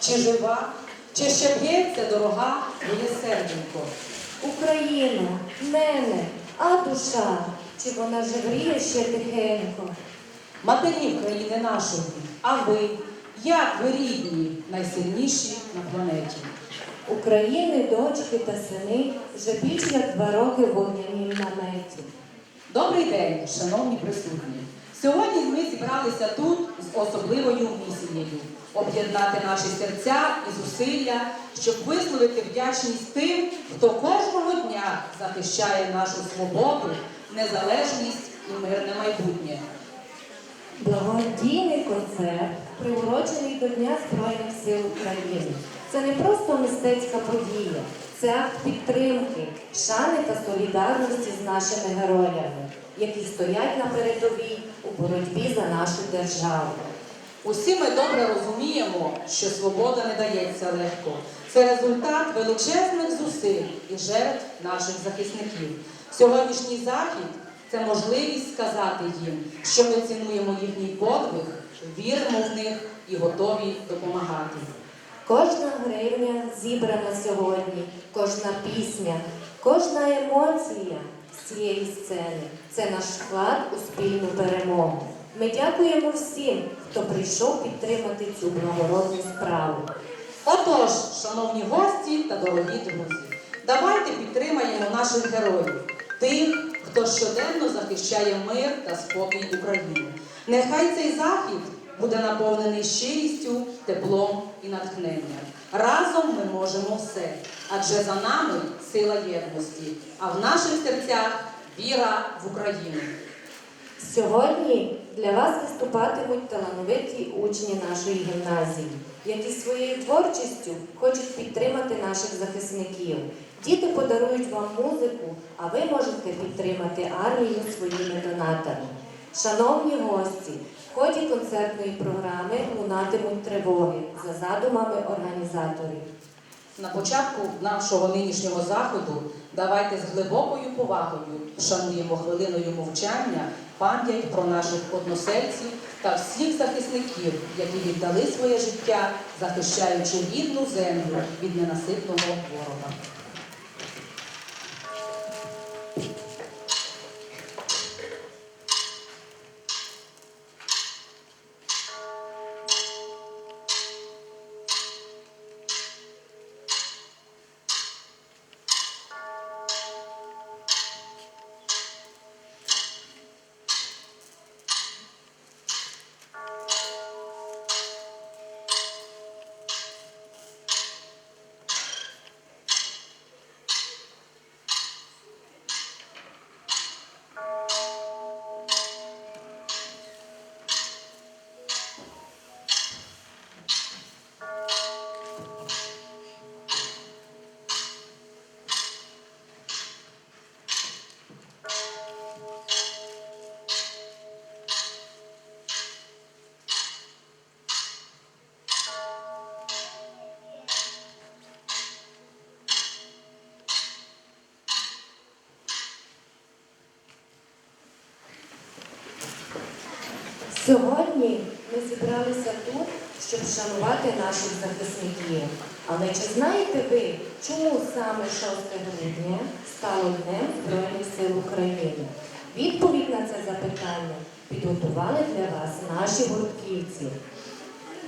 Чи жива, чи ще б'ється дорога моє серденько? Україно, мене, а душа, чи вона вже гріє ще тихенько? Матерів країни нашої, а ви, як ви рідні, найсильніші на планеті? України, дочки та сини вже більш як два роки в вогнянім наметі. Добрий день, шановні присутні. Сьогодні ми зібралися тут з особливою місією об'єднати наші серця і зусилля, щоб висловити вдячність тим, хто кожного дня захищає нашу свободу, незалежність і мирне майбутнє. Благодійний концерт, приурочений до Дня Збройних сил України. Це не просто мистецька подія, це акт підтримки, шани та солідарності з нашими героями, які стоять на передовій у боротьбі за нашу державу. Усі ми добре розуміємо, що свобода не дається легко. Це результат величезних зусиль і жертв наших захисників. Сьогоднішній захід це можливість сказати їм, що ми цінуємо їхній подвиг, віримо в них і готові допомагати. Кожна гривня зібрана сьогодні, кожна пісня, кожна емоція з цієї сцени це наш вклад у спільну перемогу. Ми дякуємо всім, хто прийшов підтримати цю благородну справу. Отож, шановні гості та дорогі друзі, давайте підтримаємо наших героїв, тих, хто щоденно захищає мир та спокій України. Нехай цей захід буде наповнений щирістю, теплом і натхненням. Разом ми можемо все, адже за нами сила єдності, а в наших серцях віра в Україну. Сьогодні для вас виступатимуть талановиті учні нашої гімназії, які своєю творчістю хочуть підтримати наших захисників. Діти подарують вам музику, а ви можете підтримати армію своїми донатами. Шановні гості, в ході концертної програми лунатимуть тривоги за задумами організаторів. На початку нашого нинішнього заходу давайте з глибокою повагою шануємо хвилиною мовчання пам'ять про наших односельців та всіх захисників, які віддали своє життя, захищаючи рідну землю від ненаситного ворога. Сьогодні ми зібралися тут, щоб вшанувати наших захисників. Але чи знаєте ви, чому саме 6 грудня стало Днем Збройних сил України? Відповідь на це запитання підготували для вас наші гуртківці.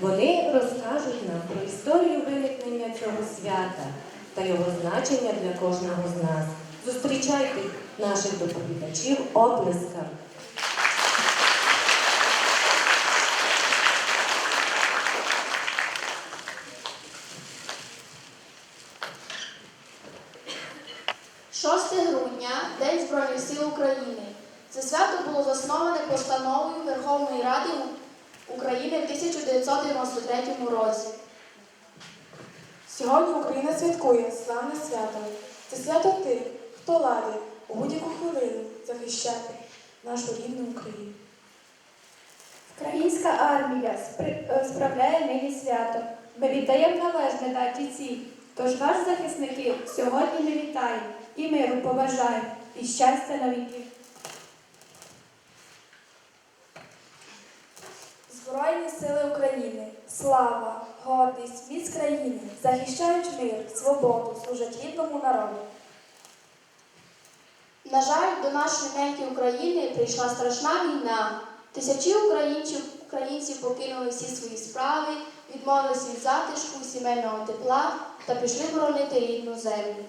Вони розкажуть нам про історію виникнення цього свята та його значення для кожного з нас. Зустрічайте наших доповідачів оплесками. – 6 грудня День Збройних сил України. Це свято було засноване постановою Верховної Ради України в 1993 році. Сьогодні Україна святкує славне свято. Це свято тих, хто ладить у будь-яку хвилину захищати нашу рідну Україну. Українська армія е, справляє нині свято. Ми віддаємо належне даті цій. Тож вас, захисників, сьогодні ми вітаємо і миру побажаємо, і щастя на віки. Збройні сили України, слава, гордість, міць країни захищають мир, свободу, служать рідному народу. На жаль, до нашої неньки України прийшла страшна війна. Тисячі українців, українців покинули всі свої справи, відмовились від затишку, сімейного тепла та пішли боронити рідну землю.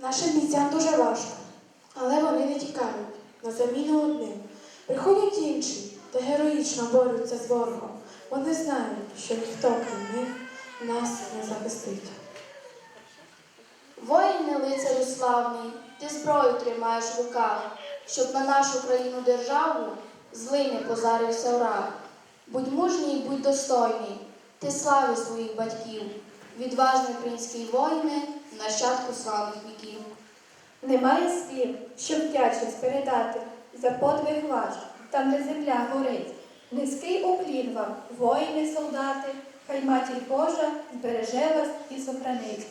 Нашим бійцям дуже важко, але вони не тікають на заміну одним. Приходять інші та героїчно борються з ворогом. Вони знають, що ніхто крім них нас не захистить. Воїне лицарю славний, ти зброю тримаєш в руках, щоб на нашу країну державу злий не позарився враг. Будь мужній, будь достойний, ти слави своїх батьків, відважний український воїне, нащадку славних віків. Немає слів, щоб вдячність передати за подвиг ваш, там, де земля горить. Низький уклін вам, воїни, солдати, хай матір Божа збереже вас і сохранить.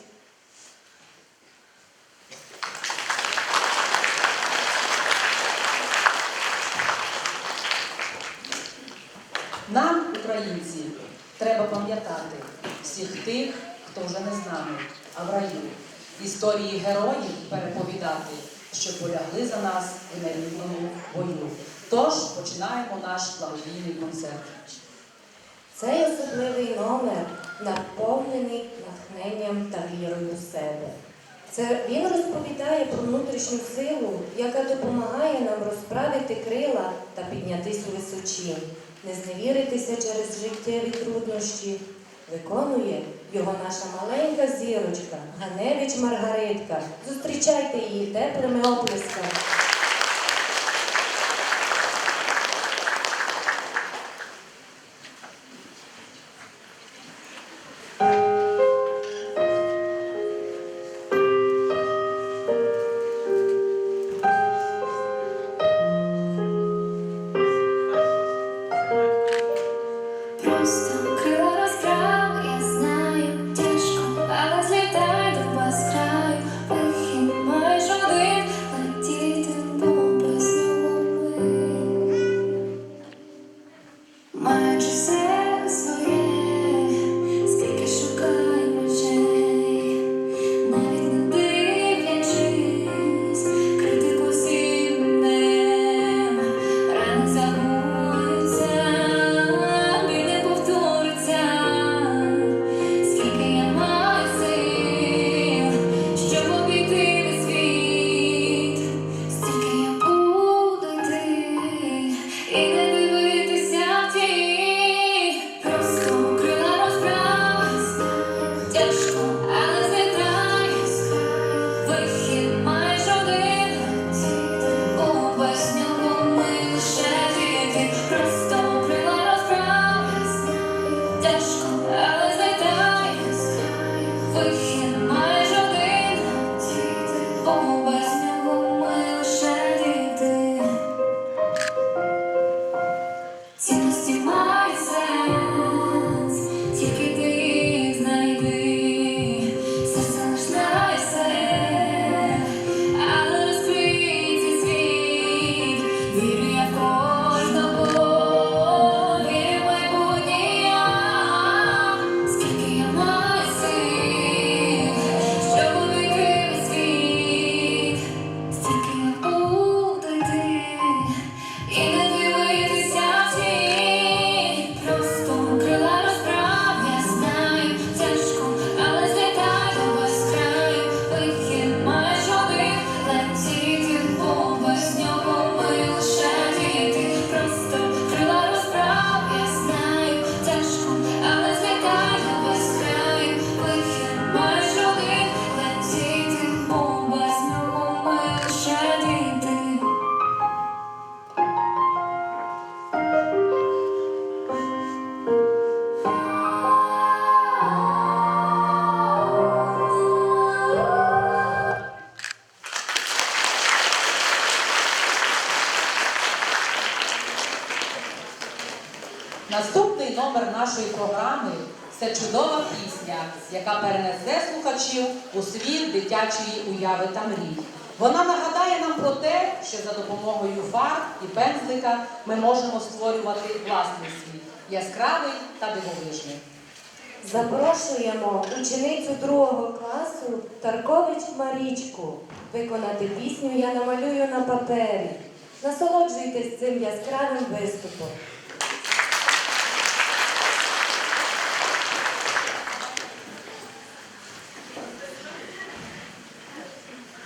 Нам, українці, треба пам'ятати всіх тих, хто вже не з нами, а в раю. Історії героїв переповідати, що полягли за нас в нерівному бою. Тож починаємо наш благодійний концерт. Цей особливий номер наповнений натхненням та вірою в себе. Це він розповідає про внутрішню силу, яка допомагає нам розправити крила та піднятись у височі, не зневіритися через життєві труднощі. Виконує його наша маленька зірочка, Ганевич Маргаритка. Зустрічайте її теплими оплесками. Наступний номер нашої програми це чудова пісня, яка перенесе слухачів у світ дитячої уяви та мрій. Вона нагадає нам про те, що за допомогою фарб і пензлика ми можемо створювати власний світ яскравий та дивовижний. Запрошуємо ученицю другого класу Таркович Марічку виконати пісню Я намалюю на папері. Насолоджуйтесь цим яскравим виступом.